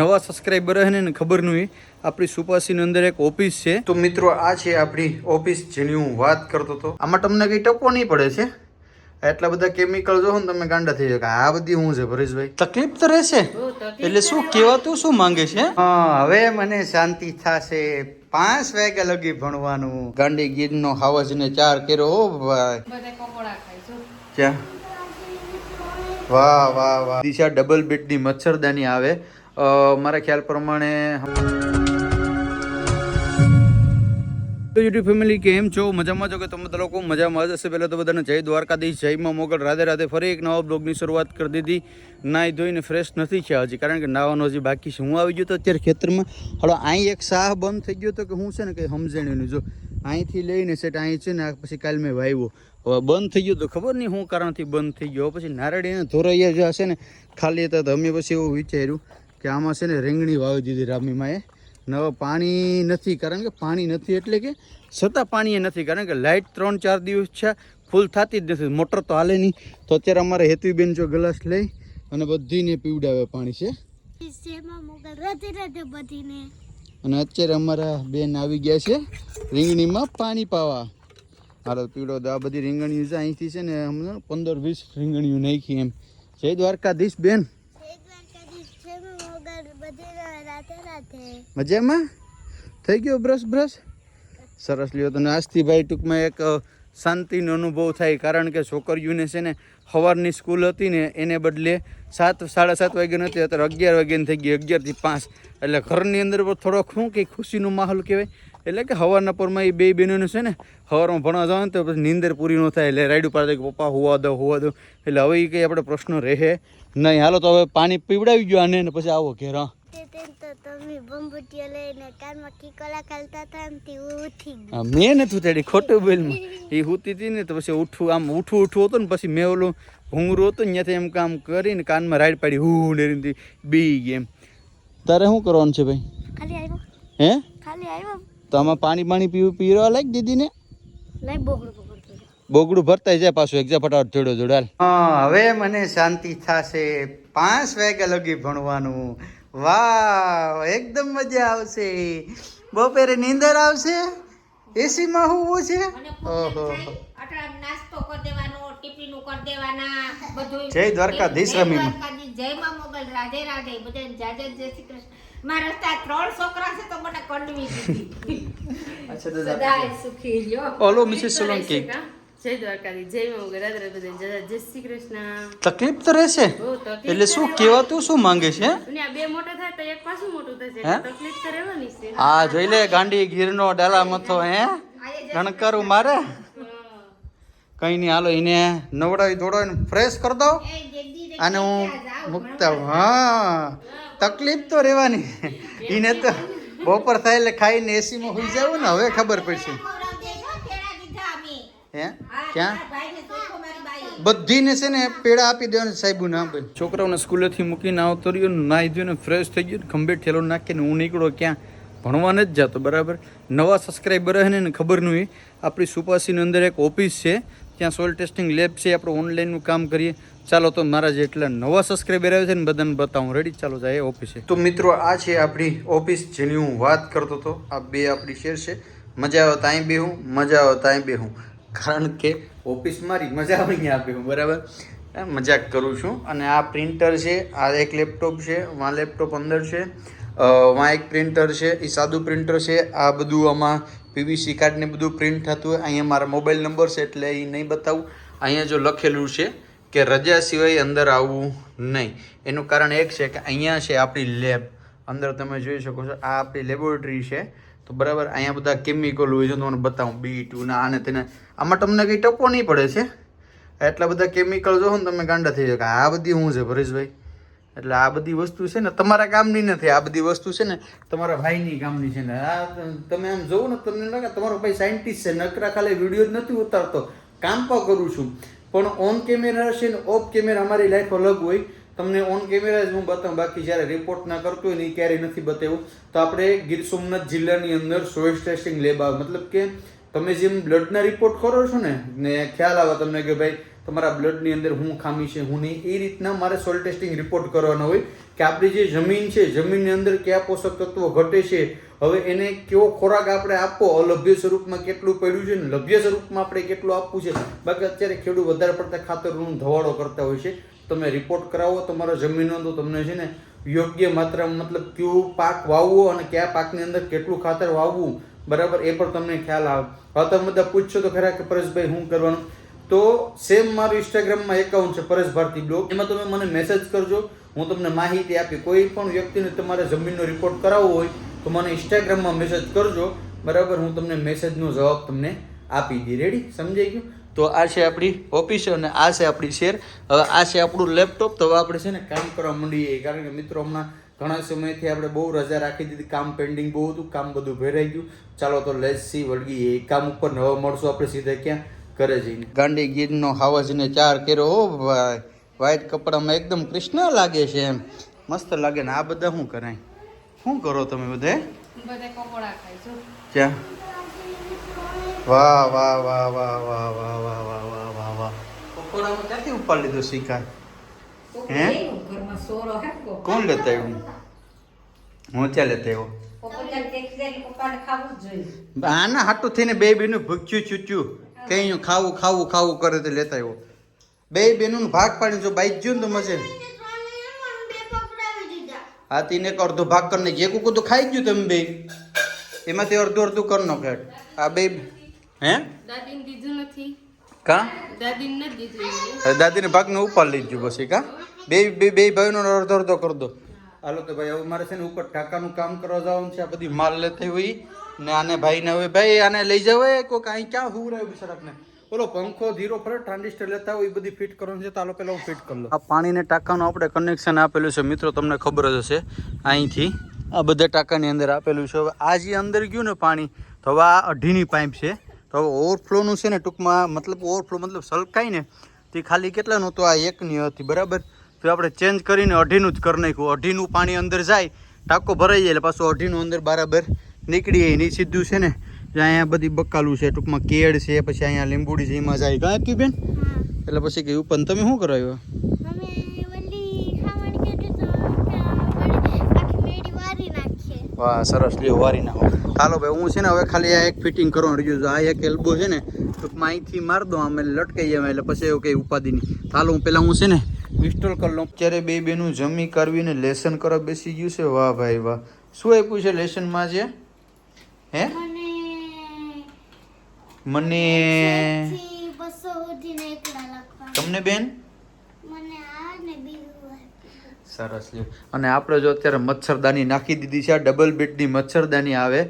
નવા સબસ્ક્રાઈબર હે ને ખબર નહીં આપણી સુપાસીની અંદર એક ઓફિસ છે. તો મિત્રો આ છે આપણી ઓફિસ જેની હું વાત કરતો હતો. આમાં તમને કંઈ ટકો નહીં પડે છે? એટલા બધા કેમિકલ જો ને તમે ગાંડા થઈ જાય આ બધી હું છે ભરેશભાઈ તકલીફ તો રહેશે. એટલે શું કહેવાતું શું માંગે છે? હા હવે મને શાંતિ થશે. પાંચ વાગ્યા લગી ભણવાનું. ગાંડી ગીરનો હાવજ ને ચાર કેરો ઓ ભાઈ ક્યાં? વાહ વાહ વાહ. દિશા ડબલ બેડની મચ્છરદાની આવે. મારા ખ્યાલ પ્રમાણે તો યુટ્યુબ ફેમિલી કેમ છો? મજામાં છો કે તમે બધા લોકો મજામાં જ હશે? પહેલાં તો બધાને જય દ્વારકાધીશ જયમાં મોગલ. રાધે રાધે ફરી એક નવા બ્લોગની શરૂઆત કરી દીધી. નાહી ધોઈને ફ્રેશ નથી થયા હજી, કારણ કે નાવાનો હજી બાકી છે. હું આવી ગયો તો અત્યારે ખેતરમાં. હલો, અહીં એક સાહ બંધ થઈ ગયો તો કે હું છે ને કંઈ સમજણ્યું જો, અહીંથી લઈને સેટ અહીં છે ને પછી કાલ મેં વાવ્યો હવે બંધ થઈ ગયો તો ખબર નહીં શું કારણથી બંધ થઈ ગયો. પછી નારળીને ધોરૈયા જે હશે ને, ખાલી હતા તો અમે પછી એવું વિચાર્યું. કે આમાં છે ને રીંગણી વાવી દીધી રામીમાએ એ હવે પાણી નથી કારણ કે પાણી નથી એટલે કે છતાં પાણી એ નથી કારણ કે લાઇટ ત્રણ ચાર દિવસ છે ફૂલ થતી જ નથી મોટર તો હાલે નહીં. તો અત્યારે અમારે હેતુબેન જો ગ્લાસ લઈ અને બધીને પીવડાવે પાણી છે. અને અત્યારે અમારા બેન આવી ગયા છે રીંગણીમાં પાણી પાવા. હાલો પીવડો તો આ બધી રીંગણીઓ છે અહીંથી છે ને હમણાં પંદર વીસ રીંગણીઓ નાખી એમ. જય દ્વારકાધીશ બેન એક વાર કદી જેમાં મોગલ બધીને રાધે રાધે મજામાં? થઈ ગયો બ્રશ બ્રશ સરસ લ્યો તો. ને ટૂંકમાં એક શાંતિનો અનુભવ થાય, કારણ કે છોકરીઓને છે ને સવારની સ્કૂલ હતી ને, એને બદલે સાત, સાડા સાત વાગ્યા નથી અત્યારે અગિયાર વાગ્યાની થઈ ગઈ અગિયારથી પાંચ. એટલે ઘરની અંદર પણ થોડોક શું કે ખુશીનો માહોલ કહેવાય? એટલે કે સવારના પરમાં એ બે બહેનોને છે ને સવારમાં ભણવા જવાનું તો પછી નીંદર પૂરી ન થાય, એટલે રાઈડ ઉપર કે પપ્પા હોવા દો હોવા દો. એટલે હવે એ કંઈ આપણે પ્રશ્ન રહે નહીં. હાલો તો હવે પાણી પીવડાવી ગયો આને પછી આવો ઘેર મેં નથી ઉતારી ખોટું બોલમાં એ હુતી હતી ને તો પછી ઉઠું આમ ઉઠું ઉઠું હતું ને પછી મેં ઓલું ભૂંગરું હતું ને ત્યાંથી એમ કામ કરીને કાનમાં રાઈડ પાડી હું ને બી ગેમ. એમ તારે શું કરવાનું છે ભાઈ? ખાલી આવ્યો. હે? ખાલી આવ્યો. તો આમાં પાણી પાણી પીવું પીવા લાગી દીદીને? ને બોગડું બોગડું. ભરતા જાય પાછું એક્ઝા ફટાફટ જોડો જોડાલ. હા હવે મને શાંતિ થશે. પાંચ વાગ્યા લગી ભણવાનું. વાહ એકદમ મજા આવશે. બપોરે નીંદર આવશે? એસીમાં હોવું છે? ઓહો. કરી દેવાનો ટિફિન કરી દેવાના બધું જય દ્વારકાધીશ. દ્વારકાધીશ, જય માં મોગલ રાધે રાધે બધા જાજે જય શ્રી કૃષ્ણ. મારા રસ્તા ત્રણ છોકરા છે તો મને કંડવી અચ્છા સદાય સુખી રહ્યો. ઓલો મિસિસ સોલંકી. જય દ્વારકાધી જય મંગળ રાત્રે બધા જય જય શ્રી કૃષ્ણ. તકલીફ તો રહેશે. એટલે શું કહેવાતું શું માંગે છે હા? આ બે મોટા થાય તો એક પાછું મોટું થશે તકલીફ તો રહેવાની છે. આ જોઈ લે ગાંડી ગીરનો ડાલા મથો હે? ગણકારું મારે? કઈ નહીં હાલો એને નવડાવી ધોડાવીને ફ્રેશ કરી દો આને હું મૂકતા હા તકલીફ તો રહેવાની. એને તો બપોર થાય એટલે ખાઈને એસીમાં હોઈ જવું ને હવે ખબર પડશે. હે? ક્યાં? બધીને છે ને પેડા આપી દેવાના સાહેબ ના ભાઈ છોકરાઓને સ્કૂલેથી મૂકીને આવતો રહ્યો નાહી ધોઈને ફ્રેશ થઈ ગયો ને ખંભે ઠેલો નાખીને હું નીકળો ક્યાં? ભણવા જ જતો બરાબર? નવા સબસ્ક્રાઈબર હે ને ખબર નહીં આપણી સુપાસીની અંદર એક ઓફિસ છે ત્યાં સોઇલ ટેસ્ટિંગ લેબ છે આપણે ઓનલાઈનનું કામ કરીએ. ચાલો તો મારા જેટલા નવા સબસ્ક્રાઈબર આવે છે ને બધાને બતાવું. રેડી ચાલો જાય ઓફિસે. તો મિત્રો આ છે આપણી ઓફિસ જેની હું વાત કરતો હતો. આ બે આપણી શેર છે. મજા આવે ત્યાં બેહું મજા આવે ત્યાં બેહું. કારણ કે ઓફિસ મારી મજા આવે અહીંયા હું બરાબર? મજાક કરું છું. અને આ પ્રિન્ટર છે, આ એક લેપટોપ છે વાં લેપટોપ અંદર છે વાં એક પ્રિન્ટર છે, એ સાદું પ્રિન્ટર છે, આ બધું આમાં પીવીસી કાર્ડને બધું પ્રિન્ટ થતું હોય. અહીંયા મારા મોબાઈલ નંબર છે એટલે એ નહીં બતાવું. અહીંયા જો લખેલું છે કે રજા સિવાય અંદર આવવું નહીં. એનું કારણ એક છે કે અહીંયા છે આપણી લેબ અંદર તમે જોઈ શકો છો, આ આપણી લેબોરેટરી છે. તો બરાબર? અહીંયા બધા કેમિકલ હોય છે તમને બતાવું. બી ટુ ને આને તેને. આમાં તમને કંઈ ટકો નહીં પડે છે. એટલા બધા કેમિકલ જો ને, તમે ગાંડા થઈ જાય આ બધી શું છે ભરેશભાઈ? એટલે આ બધી વસ્તુ છે ને, તમારા કામની નથી. આ બધી વસ્તુ છે ને, તમારા ભાઈની કામની છે ને. આ તમે આમ જોવો ને, તમને લાગે તમારો ભાઈ સાયન્ટિસ્ટ છે, નકરા ખાલી વીડિયો જ નથી ઉતારતો. કામ પણ કરું છું. પણ ઓન કેમેરા છે ને ઓફ કેમેરા અમારી લાઈફ અલગ હોય. તમને ઓન કેમેરા જ હું બતાવું. બાકી જ્યારે રિપોર્ટ ના કરતો હોય ને એ ક્યારેય નથી બતાવ્યું. તો આપણે ગીર સોમનાથ જિલ્લાની અંદર સોઇલ ટેસ્ટિંગ લેબ આવે. મતલબ કે તમે જેમ બ્લડના રિપોર્ટ કરો છો ને ને ખ્યાલ આવે તમને કે ભાઈ તમારા બ્લડની અંદર હું ખામી છે, હું નહીં. એ રીતના મારે સોઇલ ટેસ્ટિંગ રિપોર્ટ કરવાનો હોય કે આપણી જે જમીન છે, જમીનની અંદર કયા પોષક તત્વો ઘટે છે, હવે એને કેવો ખોરાક આપણે આપવો, અલભ્ય સ્વરૂપમાં કેટલું પડ્યું છે ને, લભ્ય સ્વરૂપમાં આપણે કેટલું આપવું છે. બાકી અત્યારે ખેડૂત વધારે પડતા ખાતરનું ધવાડો કરતા હોય છે. તમે રિપોર્ટ કરાવો, તમારા જમીનો તો તમને છે ને યોગ્ય માત્રામાં મતલબ કયું પાક વાવવો અને કયા પાકની અંદર કેટલું ખાતર વાવવું, બરાબર? એ પણ તમને ખ્યાલ આવે. હવે તમે બધા પૂછશો તો ખરા કે પરેશભાઈ શું કરવાનું? તો સેમ મારું ઇન્સ્ટાગ્રામમાં એકાઉન્ટ છે, પરેશ ભારતી બ્લોગ. એમાં તમે મને મેસેજ કરજો. હું તમને માહિતી આપી. કોઈ પણ વ્યક્તિને તમારે જમીનનો રિપોર્ટ કરાવવો હોય તો મને ઇન્સ્ટાગ્રામમાં મેસેજ કરજો. બરાબર? હું તમને મેસેજનો જવાબ તમને આપી દી. રેડી સમજાઈ ગયું? તો આ છે આપણી ઓફિસ અને આ છે આપણી શેર હવે આ છે આપણું લેપટોપ તો હવે આપણે છે ને કામ કરવા માંડીએ. કારણ કે મિત્રો હમણાં ઘણા સમયથી આપણે બહુ રજા રાખી દીધી. કામ પેન્ડિંગ બહુ હતું. કામ બધું ભેરાઈ ગયું. ચાલો તો લેસ સી વળગીએ. કામ ઉપર નવા મળશું આપણે સીધા ક્યાં? ઘરે જઈને. ગાંડી ગીરનો હાવજને ચાર કર્યો. હો ભાઈ વ્હાઈટ કપડામાં એકદમ કૃષ્ણ લાગે છે એમ. મસ્ત લાગે ને. આ બધા શું કરાય? શું કરો તમે બધે? ક્યાં વાહ વાહ વાહ વાહ વાહ વાહ વાહ વાહ વાહ વાહ વાહ પકોડામાં ક્યાંથી ઉપાડ લીધો શિકાર હે? ઘરમાં સોરો હે કોણ લેતા આવ્યું હું ત્યાં લેતા આવ્યો આના હાટું થઈને બે બેનું ભૂખ્યું ચૂચ્યું કઈ ખાવું ખાવું ખાવું કરે તો લેતા આવ્યો બે બેનું ભાગ પાડીને જો બાઈક જ્યું ને તો મજે હા તીને એક અડધો ભાગ કરીને જે કુકું તો ખાઈ ગયું તમે બે એમાંથી અડધું અડધું કરનો ખેડ આ બે હે? દાદીને દીધું નથી. કા? દાદીને નથી દીધું દાદીને ભાગને ઉપાડ લીધું પછી કા? બે બે બે ભાઈનો અડધો અડધો કરી દો. હાલો તો ભાઈ હવે મારે છે ને ઉપર ટાંકાનું કામ કરવા જવાનું છે આ બધી માલ લેતી હોય. ને આને ભાઈને હવે ભાઈ આને લઈ જાવ કોક અહીં ક્યાં હુવરાય બિચારાકને બોલો પંખો ધીરો ફરે ટ્રાન્ઝિસ્ટર લેતા હોય એ બધી ફિટ કરવાનું છે તો હાલો પહેલાં હું ફિટ કરી લઉં. આ પાણીને ટાંકાનું આપણે કનેક્શન આપેલું છે મિત્રો તમને ખબર જ હશે અહીંથી. આ બધા ટાંકાની અંદર આપેલું છે હવે આ જે અંદર ગયું ને પાણી તો હવે આ અઢીની પાઇપ છે. તો હવે ઓવરફ્લોનું છે ને ટૂંકમાં મતલબ ઓવરફ્લો મતલબ સલકાય ને તે ખાલી કેટલાનું તો આ એકની હતી બરાબર? તો આપણે ચેન્જ કરીને અઢીનું જ કરી નાખ્યું. અઢીનું પાણી અંદર જાય ટાંકો ભરાઈ જાય એટલે પાછું અઢીનું અંદર બરાબર નીકળી જાય નહીં સીધું છે ને અહીંયા બધી બકાલું છે ટૂંકમાં કેળ છે પછી અહીંયા લીંબુડી છે એમાં જાય. કાં બેન? એટલે પછી કે ઉપન તમે શું કરાવ્યું વાહ સરસ લ્યો વારી નાખો. ચાલો ભાઈ હું છે ને હવે ખાલી આ એક ફિટિંગ કરવાનું રહ્યું છું. આ એક એલ્બો છે ને ટૂંકમાં અહીંથી માર દો આમ એટલે લટકાઈ જાય એટલે પછી એવું કંઈ ઉપાધિ નહીં. ચાલો હું પહેલાં હું છે ને ઇન્સ્ટોલ કરી લઉં. અત્યારે બે બેનું જમી કરવીને લેસન કરવા બેસી ગયું છે. વાહ ભાઈ વાહ. શું આપ્યું છે લેસનમાં છે હે? મને તમને બેન? મને. સરસ લ્યો. અને આપણે જો અત્યારે મચ્છરદાની નાખી દીધી છે, આ ડબલ બેડની મચ્છરદાની આવે.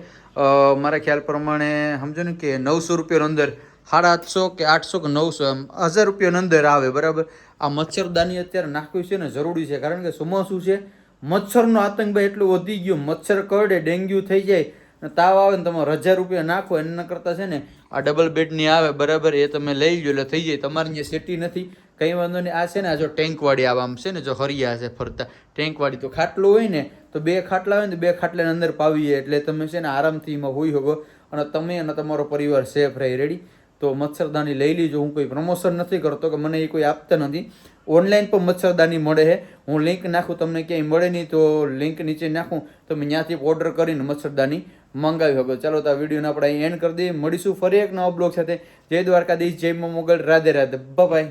મારા ખ્યાલ પ્રમાણે સમજો ને કે નવસો રૂપિયાનો અંદર, સાડા આઠસો કે આઠસો કે નવસો એમ, હજાર રૂપિયાનો અંદર આવે, બરાબર? આ મચ્છરદાની અત્યારે નાખવી છે ને જરૂરી છે, કારણ કે ચોમાસું છે, મચ્છરનો આતંક ભાઈ એટલો વધી ગયો, મચ્છર કરડે, ડેન્ગ્યુ થઈ જાય તાવ આવે ને તમે હજાર રૂપિયા નાખો, એના કરતાં છે ને આ ડબલ બેડની આવે, બરાબર, એ તમે લઈ લો એટલે થઈ જાય. તમારી જે સેટી નથી, કંઈ વાંધો નહીં. આ છે ને, આ જો ટેન્કવાળી આવા આમ છે ને, જો હરિયા છે ફરતા. ટેન્કવાળી તો ખાટલું હોય ને, તો બે ખાટલા હોય ને બે ખાટલાની અંદર પાવીએ. એટલે તમે છે ને, આરામથી એમાં હોઈ શકો. અને તમે અને તમારો પરિવાર સેફ રહે. રેડી તો મચ્છરદાની લઈ લીજો. હું કોઈ પ્રમોશન નથી કરતો, કે મને એ કોઈ આપતા નથી. ઓનલાઈન પણ મચ્છરદાની મળે છે. હું લિંક નાખું, તમને ક્યાંય મળે નહીં, તો લિંક નીચે નાખું. તમે ત્યાંથી ઓર્ડર કરીને મચ્છરદાની મંગાવી શકો. ચાલો તો આ વિડીયોને આપણે અહીં એન્ડ કરી દઈએ. મળીશું ફરી એક નવા બ્લોગ સાથે. જય દ્વારકાધીશ, જય મોગલ. રાધે રાધે. બાય